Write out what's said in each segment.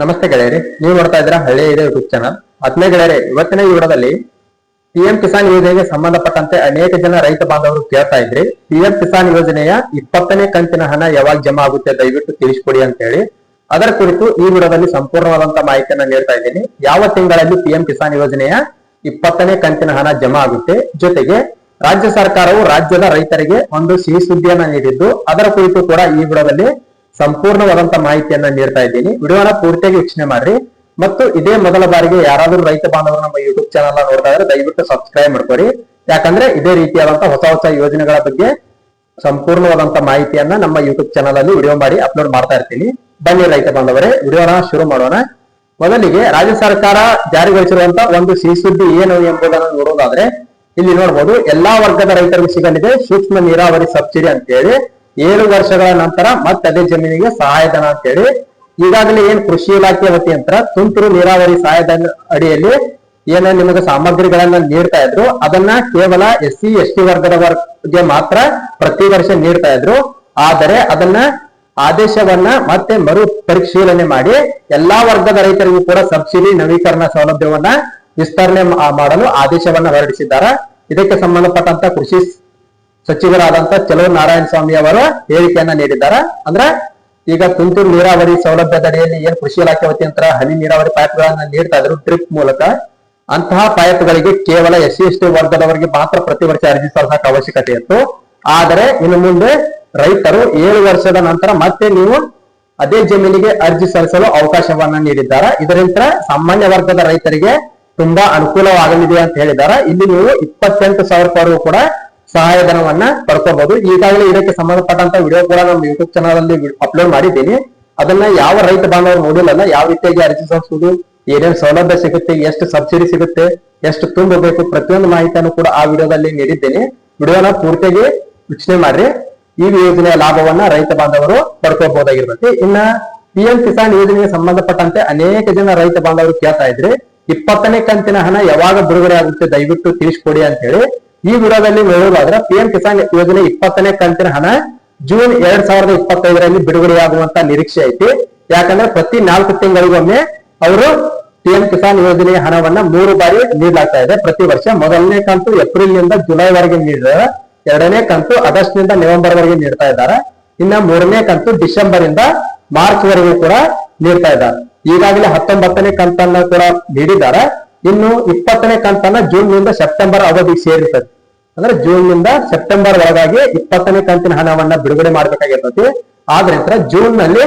ನಮಸ್ತೆ ಗೆಳೆಯರಿ, ನೀವು ನೋಡ್ತಾ ಇದ್ದೀರಾ ಹಳ್ಳಿ ಇದೆ ಯೂಟ್ಯೂಬ್ ಚಾನಲ್ ಹತ್ತನೇ ಗೆಳೆಯರೆ, ಇವತ್ತಿನ ಈ ಪಿಎಂ ಕಿಸಾನ್ ಯೋಜನೆಗೆ ಸಂಬಂಧಪಟ್ಟಂತೆ ಅನೇಕ ಜನ ರೈತ ಬಾಂಧವರು ಕೇಳ್ತಾ ಇದ್ರಿ. ಪಿಎಂ ಕಿಸಾನ್ ಯೋಜನೆಯ ಇಪ್ಪತ್ತನೇ ಕಂತಿನ ಹಣ ಯಾವಾಗ ಜಮಾ ಆಗುತ್ತೆ ದಯವಿಟ್ಟು ತಿಳಿಸ್ಕೊಡಿ ಅಂತ ಹೇಳಿ ಅದರ ಕುರಿತು ಈ ವಿಡಿಯೋದಲ್ಲಿ ಸಂಪೂರ್ಣವಾದಂತ ಮಾಹಿತಿಯನ್ನ ನೀಡ್ತಾ ಇದ್ದೀನಿ. ಯಾವ ತಿಂಗಳಲ್ಲಿ ಪಿಎಂ ಕಿಸಾನ್ ಯೋಜನೆಯ ಇಪ್ಪತ್ತನೇ ಕಂತಿನ ಹಣ ಜಮಾ ಆಗುತ್ತೆ? ಜೊತೆಗೆ ರಾಜ್ಯ ಸರ್ಕಾರವು ರಾಜ್ಯದ ರೈತರಿಗೆ ಒಂದು ಸಿಹಿ ಸುದ್ದಿಯನ್ನ ನೀಡಿದ್ದು, ಅದರ ಕುರಿತು ಕೂಡ ಈ ವಿಡಿಯೋದಲ್ಲಿ ಸಂಪೂರ್ಣವಾದಂತ ಮಾಹಿತಿಯನ್ನ ನೀಡ್ತಾ ಇದ್ದೀನಿ. ವಿಡಿಯೋನ ಪೂರ್ತಿಯಾಗಿ ವೀಕ್ಷಣೆ ಮಾಡ್ರಿ. ಮತ್ತು ಇದೇ ಮೊದಲ ಬಾರಿಗೆ ಯಾರಾದ್ರೂ ರೈತ ಬಾಂಧವರು ನಮ್ಮ ಯೂಟ್ಯೂಬ್ ಚಾನಲ್ ನೋಡ್ತಾ ಇದ್ರೆ ದಯವಿಟ್ಟು ಸಬ್ಸ್ಕ್ರೈಬ್ ಮಾಡ್ಕೊರಿ ಯಾಕಂದ್ರೆ ಇದೇ ರೀತಿಯಾದಂತ ಹೊಸ ಹೊಸ ಯೋಜನೆಗಳ ಬಗ್ಗೆ ಸಂಪೂರ್ಣವಾದಂತ ಮಾಹಿತಿಯನ್ನ ನಮ್ಮ ಯೂಟ್ಯೂಬ್ ಚಾನಲ್ ಅಲ್ಲಿ ವಿಡಿಯೋ ಮಾಡಿ ಅಪ್ಲೋಡ್ ಮಾಡ್ತಾ ಇರ್ತೀನಿ. ಬನ್ನಿ ರೈತ ಬಾಂಧವರೇ, ವಿಡಿಯೋನ ಶುರು ಮಾಡೋಣ. ಮೊದಲಿಗೆ ರಾಜ್ಯ ಸರ್ಕಾರ ಜಾರಿಗೊಳಿಸಿರುವಂತ ಒಂದು ಸುದ್ದಿ ಏನು ಎಂಬುದನ್ನು ನೋಡೋದಾದ್ರೆ, ಇಲ್ಲಿ ನೋಡಬಹುದು ಎಲ್ಲಾ ವರ್ಗದ ರೈತರಿಗೆ ಸಿಗಲಿದೆ ಸೂಕ್ಷ್ಮ ನೀರಾವರಿ ಸಬ್ಸಿಡಿ ಅಂತೇಳಿ. ಏಳು ವರ್ಷಗಳ ನಂತರ ಮತ್ತೆ ಅದೇ ಜಮೀನಿಗೆ ಸಹಾಯಧನ ಅಂತೇಳಿ. ಈಗಾಗಲೇ ಏನ್ ಕೃಷಿ ಇಲಾಖೆ ವತಿಯಂತರ ತುಂತುರು ನೀರಾವರಿ ಸಹಾಯಧನ ಅಡಿಯಲ್ಲಿ ಏನ ನಿಮಗೆ ಸಾಮಗ್ರಿಗಳನ್ನ ನೀಡ್ತಾ ಇದ್ರು, ಅದನ್ನ ಕೇವಲ ಎಸ್ ಸಿ ಎಸ್ ಟಿ ವರ್ಗದ ವರ್ಗಕ್ಕೆ ಮಾತ್ರ ಪ್ರತಿ ವರ್ಷ ನೀಡ್ತಾ ಇದ್ರು. ಆದರೆ ಅದನ್ನ ಆದೇಶವನ್ನ ಮತ್ತೆ ಮರು ಪರಿಶೀಲನೆ ಮಾಡಿ ಎಲ್ಲಾ ವರ್ಗದ ರೈತರಿಗೂ ಕೂಡ ಸಬ್ಸಿಡಿ ನವೀಕರಣ ಸೌಲಭ್ಯವನ್ನ ವಿಸ್ತರಣೆ ಮಾಡಲು ಆದೇಶವನ್ನ ಹೊರಡಿಸಿದ್ದಾರೆ. ಇದಕ್ಕೆ ಸಂಬಂಧಪಟ್ಟಂತ ಕೃಷಿ ಸಚಿವರಾದಂತ ಚಲೋ ನಾರಾಯಣ ಸ್ವಾಮಿ ಅವರು ಹೇಳಿಕೆಯನ್ನ ನೀಡಿದ್ದಾರೆ. ಅಂದ್ರೆ ಈಗ ತುಂತುರು ನೀರಾವರಿ ಸೌಲಭ್ಯದ ಅಡಿಯಲ್ಲಿ ಏನ್ ಕೃಷಿ ಇಲಾಖೆ ವತಿಯಂತರ ಹನಿ ನೀರಾವರಿ ಪೈಪ್ಗಳನ್ನ ನೀಡ್ತಾ ಇದ್ರು ಡ್ರಿಪ್ ಮೂಲಕ, ಅಂತಹ ಪೈಪ್ಗಳಿಗೆ ಕೇವಲ ಎಸ್ ಸಿ ಎಸ್ ಟಿ ವರ್ಗದವರಿಗೆ ಮಾತ್ರ ಪ್ರತಿ ವರ್ಷ ಅರ್ಜಿ ಸಲ್ಲಿಸಕ್ಕೆ ಅವಶ್ಯಕತೆ ಇತ್ತು. ಆದರೆ ಇನ್ನು ಮುಂದೆ ರೈತರು ಏಳು ವರ್ಷದ ನಂತರ ಮತ್ತೆ ನೀವು ಅದೇ ಜಮೀನಿಗೆ ಅರ್ಜಿ ಸಲ್ಲಿಸಲು ಅವಕಾಶವನ್ನ ನೀಡಿದ್ದಾರೆ. ಇದರಿಂದ ಸಾಮಾನ್ಯ ವರ್ಗದ ರೈತರಿಗೆ ತುಂಬಾ ಅನುಕೂಲವಾಗಲಿದೆ ಅಂತ ಹೇಳಿದ್ದಾರೆ. ಇಲ್ಲಿ ನೀವು ಇಪ್ಪತ್ತೆಂಟು ಸಾವಿರ ರೂಪಾಯಿ ಕೂಡ ಸಹಾಯಧನವನ್ನ ಪಡ್ಕೋಬಹುದು ಈಗಾಗಲೇ ಇದಕ್ಕೆ ಸಂಬಂಧಪಟ್ಟಂತ ವಿಡಿಯೋ ಕೂಡ ನಮ್ಮ ಯೂಟ್ಯೂಬ್ ಚಾನಲ್ ಅಲ್ಲಿ ಅಪ್ಲೋಡ್ ಮಾಡಿದ್ದೀನಿ. ಅದನ್ನ ಯಾವ ರೈತ ಬಾಂಧವರು ನೋಡಿಲ್ಲ ಯಾವ ರೀತಿಯಾಗಿ ಅರ್ಜಿ ಸಲ್ಲಿಸುವುದು, ಏನೇನ್ ಸೌಲಭ್ಯ ಸಿಗುತ್ತೆ, ಎಷ್ಟು ಸಬ್ಸಿಡಿ ಸಿಗುತ್ತೆ, ಎಷ್ಟು ತುಂಬಬೇಕು ಪ್ರತಿಯೊಂದು ಮಾಹಿತಿಯನ್ನು ಕೂಡ ಆ ವಿಡಿಯೋದಲ್ಲಿ ನೀಡಿದ್ದೇನೆ. ವಿಡಿಯೋನ ಪೂರ್ತಿಯಾಗಿ ವೀಕ್ಷಣೆ ಮಾಡ್ರಿ. ಈ ಯೋಜನೆಯ ಲಾಭವನ್ನ ರೈತ ಬಾಂಧವರು ಪಡ್ಕೋಬಹುದಾಗಿರ್ತೈತಿ ಇನ್ನ ಪಿ ಎಂ ಕಿಸಾನ್ ಯೋಜನೆಗೆ ಸಂಬಂಧಪಟ್ಟಂತೆ ಅನೇಕ ಜನ ರೈತ ಬಾಂಧವರು ಕೇಳ್ತಾ ಇದ್ರಿ. ಇಪ್ಪತ್ತನೇ ಕಂತಿನ ಹಣ ಯಾವಾಗ ಬಿಡುಗಡೆ ಆಗುತ್ತೆ ದಯವಿಟ್ಟು ತಿಳಿಸ್ಕೊಡಿ ಅಂತ ಹೇಳಿ. ಈ ವಿಡಿಯೋದಲ್ಲಿ ನೋಡೋದಾದ್ರೆ ಪಿಎಂ ಕಿಸಾನ್ ಯೋಜನೆ ಇಪ್ಪತ್ತನೇ ಕಂತಿನ ಹಣ ಜೂನ್ ಎರಡ್ ಸಾವಿರದ ಇಪ್ಪತ್ತೈದರಲ್ಲಿ ಬಿಡುಗಡೆಯಾಗುವಂತ ನಿರೀಕ್ಷೆ ಐತಿ. ಯಾಕಂದ್ರೆ ಪ್ರತಿ ನಾಲ್ಕು ತಿಂಗಳಿಗೊಮ್ಮೆ ಅವರು ಪಿಎಂ ಕಿಸಾನ್ ಯೋಜನೆಯ ಹಣವನ್ನ ಮೂರು ಬಾರಿ ನೀಡಲಾಗ್ತಾ ಇದೆ. ಪ್ರತಿ ವರ್ಷ ಮೊದಲನೇ ಕಂತು ಏಪ್ರಿಲ್ನಿಂದ ಜುಲೈ ವರೆಗೆ ನೀಡಿದ್ರೆ ಎರಡನೇ ಕಂತು ಆಗಸ್ಟ್ನಿಂದ ನವೆಂಬರ್ ವರೆಗೆ ನೀಡ್ತಾ ಇದ್ದಾರೆ. ಇನ್ನ ಮೂರನೇ ಕಂತು ಡಿಸೆಂಬರ್ ಇಂದ ಮಾರ್ಚ್ ವರೆಗೂ ಕೂಡ ನೀಡ್ತಾ ಇದ್ದಾರೆ. ಈಗಾಗಲೇ ಹತ್ತೊಂಬತ್ತನೇ ಕಂತನ್ನ ಕೂಡ ನೀಡಿದ್ದಾರೆ. ಇನ್ನು ಇಪ್ಪತ್ತನೇ ಕಂತನ್ನ ಜೂನ್ನಿಂದ ಸೆಪ್ಟೆಂಬರ್ ಅವಧಿಗೆ ಸೇರಿರ್ತದೆ. ಅಂದ್ರೆ ಜೂನ್ನಿಂದ ಸೆಪ್ಟೆಂಬರ್ ಒಳಗಾಗಿ ಇಪ್ಪತ್ತನೇ ಕಂತಿನ ಹಣವನ್ನ ಬಿಡುಗಡೆ ಮಾಡ್ಬೇಕಾಗಿರ್ತದೆ. ಆದ ನಂತರ ಜೂನ್ನಲ್ಲಿ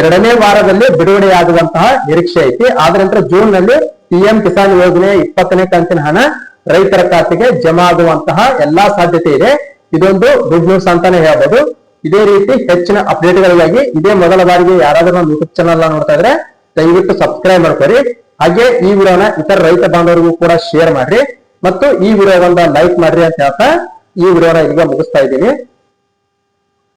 ಎರಡನೇ ವಾರದಲ್ಲಿ ಬಿಡುಗಡೆಯಾಗುವಂತಹ ನಿರೀಕ್ಷೆ ಐತಿ. ಆದ ನಂತರ ಜೂನ್ನಲ್ಲಿ ಪಿಎಂ ಕಿಸಾನ್ ಯೋಜನೆ ಇಪ್ಪತ್ತನೇ ಕಂತಿನ ಹಣ ರೈತರ ಖಾತೆಗೆ ಜಮಾ ಆಗುವಂತಹ ಎಲ್ಲಾ ಸಾಧ್ಯತೆ ಇದೆ. ಇದೊಂದು ಗುಡ್ ನ್ಯೂಸ್ ಅಂತಾನೆ ಹೇಳ್ಬೋದು. ಇದೇ ರೀತಿ ಹೆಚ್ಚಿನ ಅಪ್ಡೇಟ್ಗಳಿಗಾಗಿ ಇದೇ ಮೊದಲ ಬಾರಿಗೆ ಯಾರಾದರೂ ನಮ್ಮ ಯೂಟ್ಯೂಬ್ ಚಾನಲ್ ನೋಡ್ತಾ ಇದ್ರೆ ದಯವಿಟ್ಟು ಸಬ್ಸ್ಕ್ರೈಬ್ ಮಾಡ್ಕೊರಿ. ಹಾಗೆ ಈ ವಿಡಿಯೋನ ಇತರ ರೈತ ಬಾಂಧವರಿಗೂ ಕೂಡ ಶೇರ್ ಮಾಡ್ರಿ. ಮತ್ತು ಈ ವಿಡಿಯೋ ಒಂದು ಲೈಕ್ ಮಾಡ್ರಿ ಅಂತ ಹೇಳ್ತಾ ಈ ವಿಡಿಯೋನ ಈಗ ಮುಗಿಸ್ತಾ ಇದ್ದೀನಿ.